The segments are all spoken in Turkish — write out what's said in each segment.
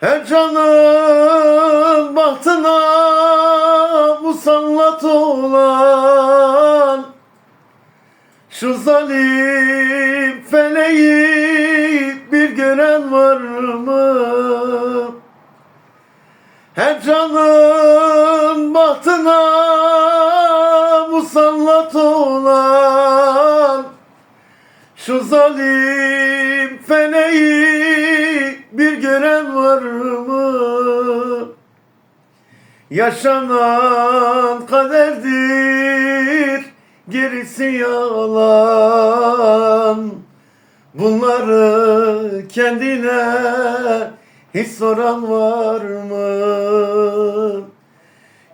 Her canın bahtına musallat olan Şu zalim feleği bir gören var mı? Her canın bahtına musallat olan Şu zalim gören var mı? Yaşanan kaderdir, gerisi yalan. Bunları kendine hiç soran var mı?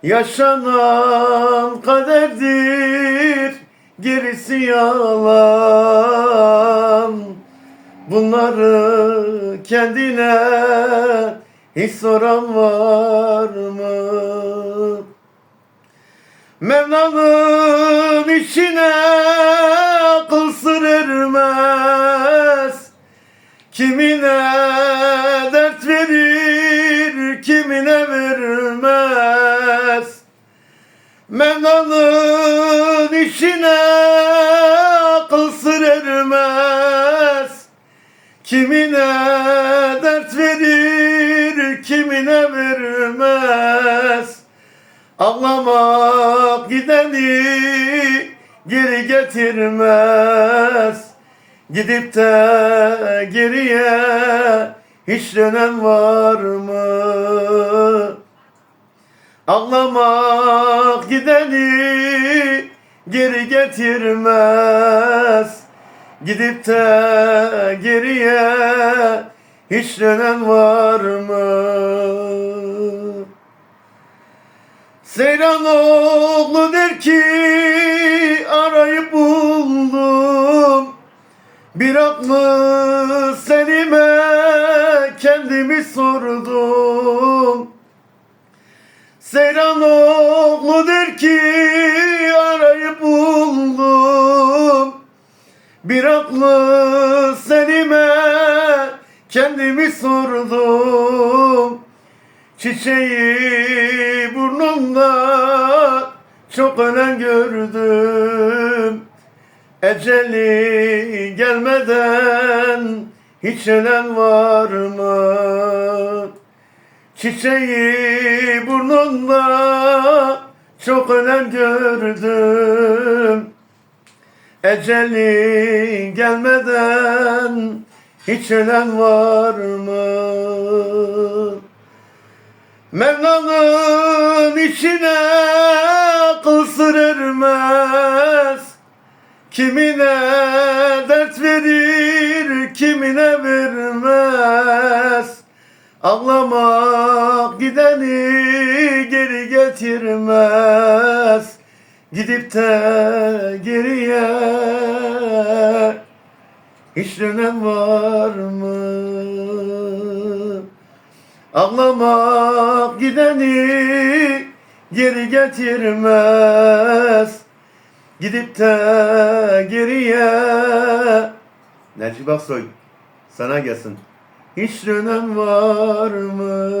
Yaşanan kaderdir, gerisi yalan. Bunları kendine hiç soran var mı? Mevla'nın işine akıl sır ermez. Kimine dert verir, kimine vermez. Mevla'nın Kimine dert verir, kimine vermez. Ağlamak gideni geri getirmez. Gidip de geriye hiç dönen var mı? Ağlamak gideni geri getirmez. Gidip de geriye hiç dönen var mı? Seyran oğlu der ki arayıp buldum Bir aklı selime kendimi sordum Seyran oğlu der ki Bir aklı selime kendimi sordum. Çiçeği burnumda çok ölen gördüm. Eceli gelmeden hiç ölen var mı? Çiçeği burnunda çok ölen gördüm Eceli gelmeden hiç ölen var mı? Mevla'nın içine akıl sır ermez. Kimine dert verir, kimine vermez. Ağlamak gideni geri getirmez Gidip de geriye hiç dönen var mı? Ağlamak gideni geri getirmez Gidip de geriye Necip Aksoy sana gelsin Hiç dönem var mı?